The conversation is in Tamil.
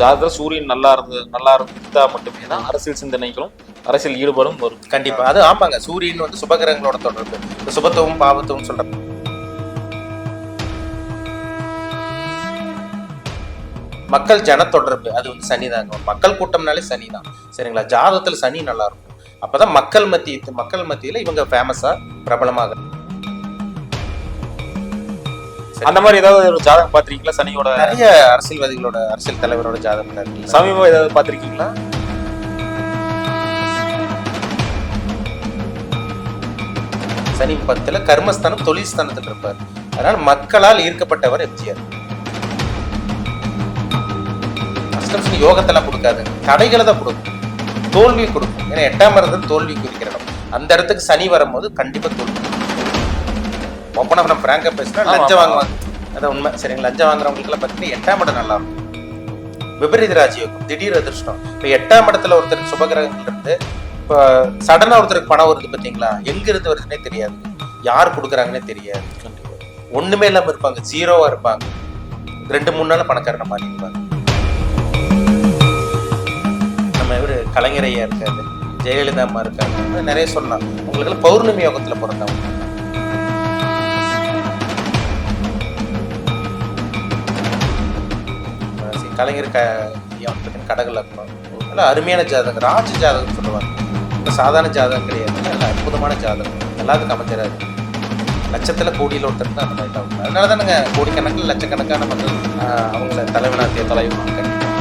ஜாதகத்தில் சூரியன் நல்லா இருந்து நல்லா இருந்தா மட்டுமே தான் அரசியல் சிந்தனைகளும் அரசியல் ஈடுபாடும் வரும். கண்டிப்பா. அது ஆமாங்க. சூரியன் வந்து சுபகிரகங்களோட தொடர்பு. இந்த சுபத்துவம் பாவத்துவம் சொல்றேன் மக்கள் ஜன தொடர்பு அது வந்து சனி தாங்க மக்கள் கூட்டம்னாலே சனி தான் சரிங்களா? ஜாதகத்தில் சனி நல்லா இருக்கும். அப்பதான் மக்கள் மத்திய மக்கள் மத்தியில இவங்க ஃபேமஸா பிரபலமாக அந்த மாதிரி ஏதாவது ஒரு ஜாதகம் பார்த்திருக்கீங்களா? சனியோட நிறைய அரசியல்வாதிகளோட அரசியல் தலைவரோட ஜாதகம் சமீபம் ஏதாவது பார்த்திருக்கீங்களா? சனி பத்துல கர்மஸ்தானம் தொழில் ஸ்தானத்தில் இருப்பார். அதனால மக்களால் ஈர்க்கப்பட்டவர் எம்ஜிஆர். அஷ்டம் சனி யோகத்தெல்லாம் கொடுக்காது. தடைகளை தான் கொடுக்கும். தோல்வி கொடுக்கும். ஏன்னா எட்டாம் இடம் தோல்வி குறிக்கிற இடம். அந்த இடத்துக்கு சனி வரும்போது கண்டிப்பா தோல்வி. ஓப்பனாக நம்ம ஃப்ராங்கா பேசினா லஞ்சம். வாங்குவாங்க. அதான் உண்மை. சரிங்க லஞ்சம் வாங்குறவங்களுக்குலாம் பார்த்தீங்கன்னா எட்டாம் இடம் நல்லா இருக்கும். விபரீத ராஜயோகம் திடீர் அதிர்ஷ்டம். இப்போ எட்டாம் இடத்துல ஒருத்தருக்கு சுபகிரகங்கள் இருந்து இப்போ சடனாக ஒருத்தருக்கு பணம் வருது பார்த்தீங்களா? எங்க இருந்து வருதுன்னே தெரியாது. யார் கொடுக்குறாங்கன்னே தெரியாது. ஒண்ணுமே இல்லாம இருப்பாங்க. ஜீரோவா இருப்பாங்க. ரெண்டு மூணு நாள் பணக்காரன மாதிரி இருப்பாங்க நம்ம இவரு கலைஞர் ஐயா இருக்காரு ஜெயலலிதா அம்மா இன்னும் நிறைய சொல்லலாம் உங்களுக்கு பௌர்ணமி யோகத்துல பிறந்தவங்க. கலைஞர் க ஐயா கடகளில் பார்த்தீங்கன்னா லக்னம் நல்ல அருமையான ஜாதகம். ராஜ ஜாதகம் சொல்லுவாங்க. இப்போ சாதாரண ஜாதகம் கிடையாது. நல்ல அற்புதமான ஜாதகம். எல்லாத்துக்கும் அமைச்சராது லட்சத்தில் கோடியில் ஒருத்தர் தான் அந்த மாதிரி தான் அதனால தானேங்க கோடிக்கணக்கில் லட்சக்கணக்கான மக்கள் அவங்கள தலைவனாக தேர் கண்டிப்பாக